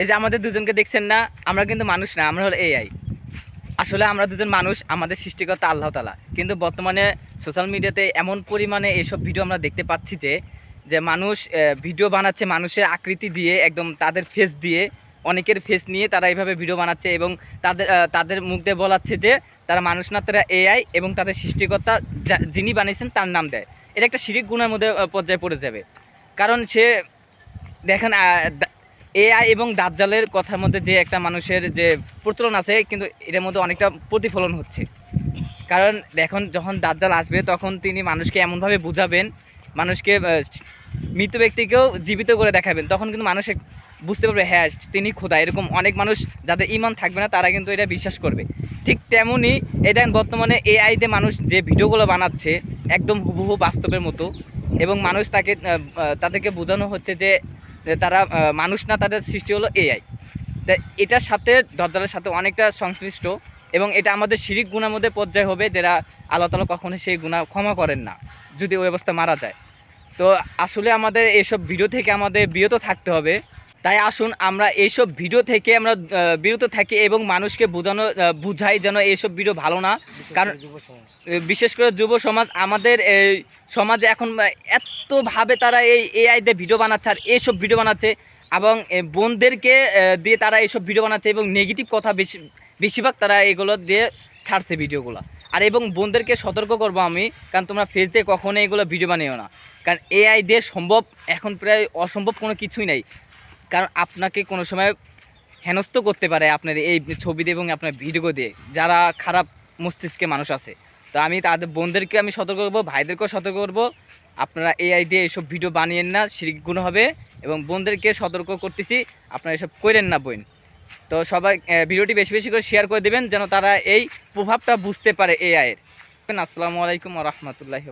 এই যে আমাদের দুজনকে দেখছেন না, আমরা কিন্তু মানুষ না, আমরা হলো এআই আসলে আমরা দুজন মানুষ, আমাদের সৃষ্টিকর্তা আল্লাহ তালা কিন্তু বর্তমানে সোশ্যাল মিডিয়াতে এমন পরিমাণে এইসব ভিডিও আমরা দেখতে পাচ্ছি যে যে মানুষ ভিডিও বানাচ্ছে মানুষের আকৃতি দিয়ে, একদম তাদের ফেস দিয়ে, অনেকের ফেস নিয়ে তারা এইভাবে ভিডিও বানাচ্ছে এবং তাদের তাদের মুখ দিয়ে বলাচ্ছে যে, তারা মানুষ না, তারা এআই এবং তাদের সৃষ্টিকর্তা যিনি বানিয়েছেন তার নাম দেয়। এটা একটা শিরিক গুণের মধ্যে পর্যায়ে পড়ে যাবে। কারণ সে, দেখেন এআই এবং দাজ্জালের কথার মধ্যে যে একটা মানুষের যে প্রচলন আছে, কিন্তু এটার মধ্যে অনেকটা প্রতিফলন হচ্ছে। কারণ দেখুন যখন দাজ্জাল আসবে, তখন তিনি মানুষকে এমনভাবে বুঝাবেন, মানুষকে মৃত ব্যক্তিকেও জীবিত করে দেখাবেন। তখন কিন্তু মানুষ বুঝতে পারবে হ্যাঁ তিনি খোদা। এরকম অনেক মানুষ যাদের ইমান থাকবে না, তারা কিন্তু এটা বিশ্বাস করবে। ঠিক তেমনই এই বর্তমানে এআই দিয়ে মানুষ যে ভিডিওগুলো বানাচ্ছে, একদম হুবহু বাস্তবের মতো, এবং মানুষ তাকে তাদেরকে বোঝানো হচ্ছে যে তারা মানুষ না, তাদের সৃষ্টি হলো এআই তা এটার সাথে, দরজালের সাথে অনেকটা সংশ্লিষ্ট এবং এটা আমাদের শিরিক গুণার মধ্যে পর্যায় হবে যারা আল্লাহ তালা কখনো সেই গুণা ক্ষমা করেন না, যদি ওই অবস্থা মারা যায়। তো আসলে আমাদের এসব ভিডিও থেকে আমাদের বিরত থাকতে হবে। তাই আসুন আমরা এইসব ভিডিও থেকে আমরা বিরত থাকি এবং মানুষকে বোঝানো বুঝাই যেন এইসব ভিডিও ভালো না। কারণ বিশেষ করে যুব সমাজ আমাদের এই সমাজে এখন এতভাবে তারা এই এআই দিয়ে ভিডিও বানাচ্ছে আর এইসব ভিডিও বানাচ্ছে এবং বোনদেরকে দিয়ে তারা এইসব ভিডিও বানাচ্ছে এবং নেগেটিভ কথা বেশি বেশিরভাগ তারা এগুলো দিয়ে ছাড়ছে ভিডিওগুলো। আর এবং বোনদেরকে সতর্ক করব আমি কারণ তোমরা ফেস দিয়ে কখনো এগুলো ভিডিও বানিও না। কারণ এআই দিয়ে সম্ভব এখন প্রায় অসম্ভব কোনো কিছুই নাই। কারণ আপনাকে কোনো সময় হেনস্থ করতে পারে আপনার এই ছবি দিয়ে এবং আপনার ভিডিও দিয়ে, যারা খারাপ মস্তিষ্কে মানুষ আছে। তো আমি তাদের বোনদেরকে আমি সতর্ক করব, ভাইদেরকেও সতর্ক করব। আপনারা এআই দিয়ে এইসব ভিডিও বানিয়েন না শিরিকগুণ হবে এবং বোনদেরকে সতর্ক করতেছি, আপনারা এসব করেন না বোন। তো সবাই ভিডিওটি বেশি বেশি করে শেয়ার করে দেবেন, যেন তারা এই প্রভাবটা বুঝতে পারে এআইয়ের আসসালামু আলাইকুম রহমতুল্লাহি